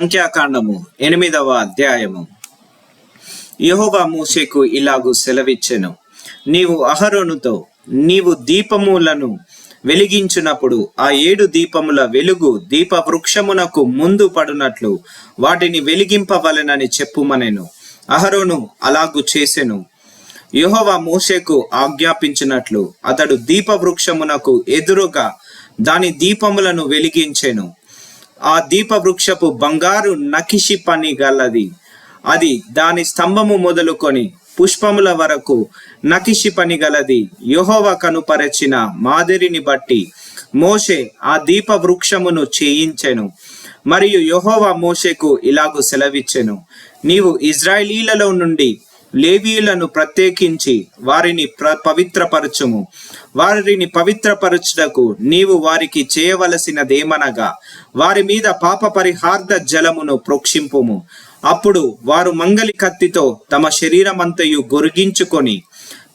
సంఖ్యాకాండము ఎనిమిదవ అధ్యాయము. యహోవా మూసేకు ఇలాగు సెలవిచ్చెను. నీవు అహరోనుతో నీవు దీపములను వెలిగించినప్పుడు ఆ ఏడు దీపముల వెలుగు దీప వృక్షమునకు ముందు పడునట్లు వాటిని వెలిగింపవలెనని చెప్పుమనెను. అహరోను అలాగు చేసెను. యహోవా మూసేకు ఆజ్ఞాపించినట్లు అతడు దీప వృక్షమునకు ఎదురుగా దాని దీపములను వెలిగించెను. ఆ దీప వృక్షపు బంగారు నకిషి పని గలది. అది దాని స్తంభము మొదలుకొని పుష్పముల వరకు నకిషి పని గలది. యెహోవా కనుపరచిన మాదిరిని బట్టి మోషే ఆ దీప వృక్షమును చేయించెను. మరియు యెహోవా మోషేకు ఇలాగు సెలవిచ్చెను. నీవు ఇజ్రాయిలీలలో నుండి లేవీయులను ప్రత్యేకించి వారిని ప్ర పవిత్రపరచుము. వారిని పవిత్రపరచుటకు నీవు వారికి చేయవలసినదేమనగా వారి మీద పాప పరిహార్ద జలమును ప్రోక్షింపుము. అప్పుడు వారు మంగలి కత్తితో తమ శరీరమంతయు గొరిగించుకొని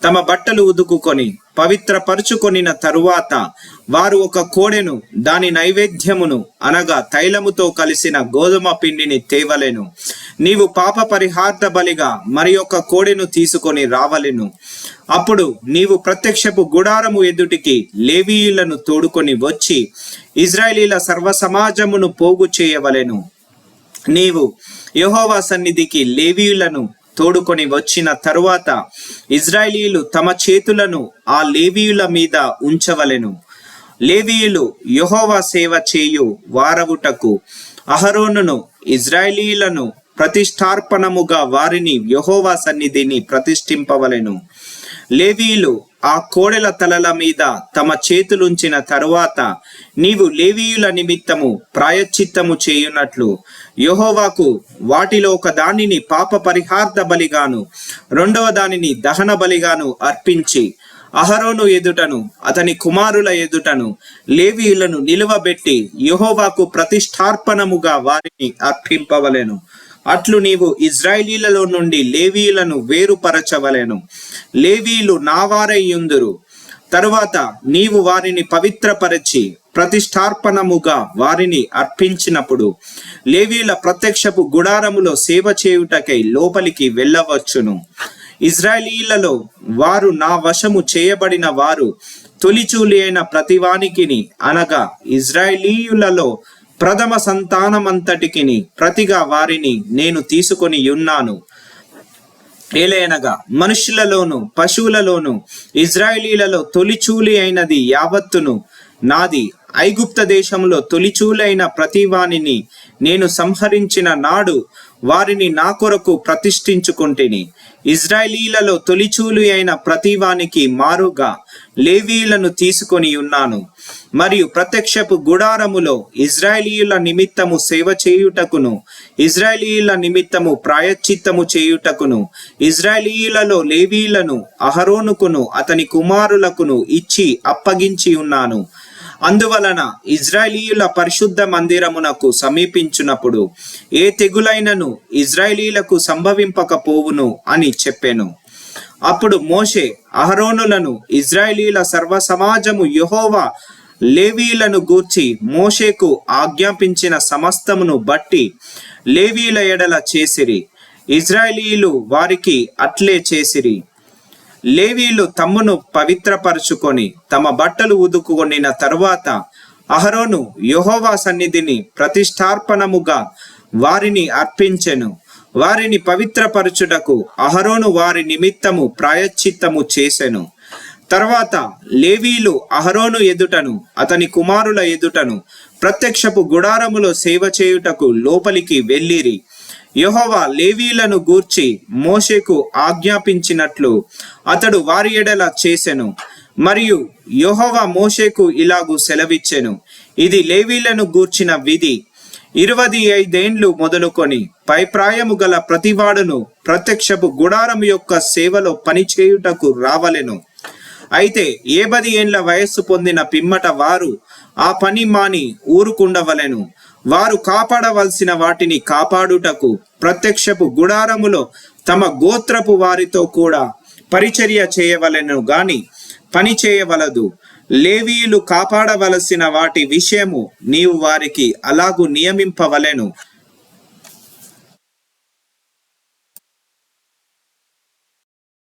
తమ బట్టలు ఉదుకుకొని పవిత్రపరుచుకొనిన తరువాత వారు ఒక కోడెను దాని నైవేద్యమును అనగా తైలముతో కలిసిన గోధుమ పిండిని తేవలెను. నీవు పాప పరిహార్థ బలిగా మరి ఒక కోడెను తీసుకొని రావలెను. అప్పుడు నీవు ప్రత్యక్షపు గుడారము ఎదుటికి లేవీయులను తోడుకొని వచ్చి ఇజ్రాయేలీల సర్వ సమాజమును పోగు చేయవలెను. నీవు యహోవా సన్నిధికి లేవీయులను తోడుకొని వచ్చిన తరువాత ఇజ్రాయేలీలు తమ చేతులను ఆ లేవీయుల మీద ఉంచవలెను. లేవీయులు యహోవా సేవ చేయు వారవుటకు అహరోనును ఇజ్రాయేలీలను ప్రతిష్టార్పణముగా వారిని యహోవా సన్నిధిని ప్రతిష్ఠింపవలెను. లేవీయులు ఆ కోడెల తలల మీద తమ చేతులుంచిన తరువాత నీవు లేవీయుల నిమిత్తము ప్రాయశ్చిత్తము చేయునట్లు యహోవాకు వాటిలో ఒక దానిని పాప పరిహార్థ బలిగాను రెండవ దానిని దహన బలిగాను అర్పించి అహరోను ఎదుటను అతని కుమారుల ఎదుటను లేవీయులను నిలువబెట్టి యహోవాకు ప్రతిష్టార్పణముగా వారిని అర్పింపవలెను. అట్లు నీవు ఇజ్రాయిలీలలో నుండి లేవీయులను వేరుపరచవలెను. లేవీయులు నావారయ్యుందురు తరువాత నీవు వారిని పవిత్రపరచి ప్రతిష్టార్పణముగా వారిని అర్పించినప్పుడు లేవీల ప్రత్యక్షపు గుడారములో సేవ చేయుటకై లోపలికి వెళ్ళవచ్చును. ఇజ్రాయిలీలలో వారు నా వశము చేయబడిన వారు తొలిచూలి అయిన ప్రతివానికిని అనగా ఇజ్రాయేలీయులలో ప్రథమ సంతానమంతటికిని ప్రతిగా వారిని నేను తీసుకొని ఉన్నాను. ఏలైనగా మనుషులలోను పశువులలోను ఇజ్రాయిలీలలో తొలిచూలి అయినది యావత్తును. నాది ఐగుప్త దేశంలో తొలిచూలైన ప్రతివానిని నేను సంహరించిన నాడు వారిని నా కొరకు ప్రతిష్ఠించుకుంటుని. ఇజ్రాయిలీలలో తొలిచూలి అయిన ప్రతివానికి మారుగా లేవీలను తీసుకొని ఉన్నాను. మరియు ప్రత్యక్షపు గుడారములో ఇజ్రాయేలీయుల నిమిత్తము సేవ చేయుటకును ఇజ్రాయేలీయుల నిమిత్తము ప్రాయశ్చిత్తము చేయుటకును ఇజ్రాయేలీయులలో లేవీలను అహరోనుకును అతని కుమారులకును ఇచ్చి అప్పగించి ఉన్నాను. అందువలన ఇజ్రాయేలీయుల పరిశుద్ధ మందిరమునకు సమీపించినప్పుడు ఏ తెగులైనను ఇజ్రాయేలీలకు సంభవింపకపోవును అని చెప్పాను. అప్పుడు మోషే అహరోనులను ఇజ్రాయేలీల సర్వ సమాజము యెహోవా లేవీలను గూర్చి మోషేకు ఆజ్ఞాపించిన సమస్తమును బట్టి లేవీల ఎడల చేసిరి ఇజ్రాయేలీలు వారికి అట్లే చేసిరి. లేవీలు తమ్మును పవిత్రపరచుకొని తమ బట్టలు ఉదుకుకొనిన తరువాత అహరోను యహోవా సన్నిధిని ప్రతిష్టార్పణముగా వారిని అర్పించెను. వారిని పవిత్రపరచుటకు అహరోను వారి నిమిత్తము ప్రాయశ్చిత్తము చేసెను. తర్వాత లేవీలు అహరోను ఎదుటను అతని కుమారుల ఎదుటను ప్రత్యక్షపు గుడారములో సేవ చేయుటకు లోపలికి వెళ్ళిరి. యహోవా లేవీలను గూర్చి మోషేకు ఆజ్ఞాపించినట్లు అతడు వారి ఎడల చేసెను. మరియు యహోవా మోషేకు ఇలాగూ సెలవిచ్చెను. ఇది లేవీలను గూర్చిన విధి. ఇరవది ఐదేండ్లు మొదలుకొని పైప్రాయము గల ప్రతివాడును ప్రత్యక్షపు గుడారం యొక్క సేవలో పనిచేయుటకు రావలెను. అయితే ఏబది ఏండ్ల వయస్సు పొందిన పిమ్మట వారు ఆ పని మాని ఊరుకుండవలెను. వారు కాపాడవలసిన వాటిని కాపాడుటకు ప్రత్యక్షపు గుడారములో తమ గోత్రపు వారితో కూడా పరిచర్య చేయవలెను గాని పని చేయవలదు. లేవీయులు కాపాడవలసిన వాటి విషయము నీవు వారికి అలాగూ నియమింపవలెను.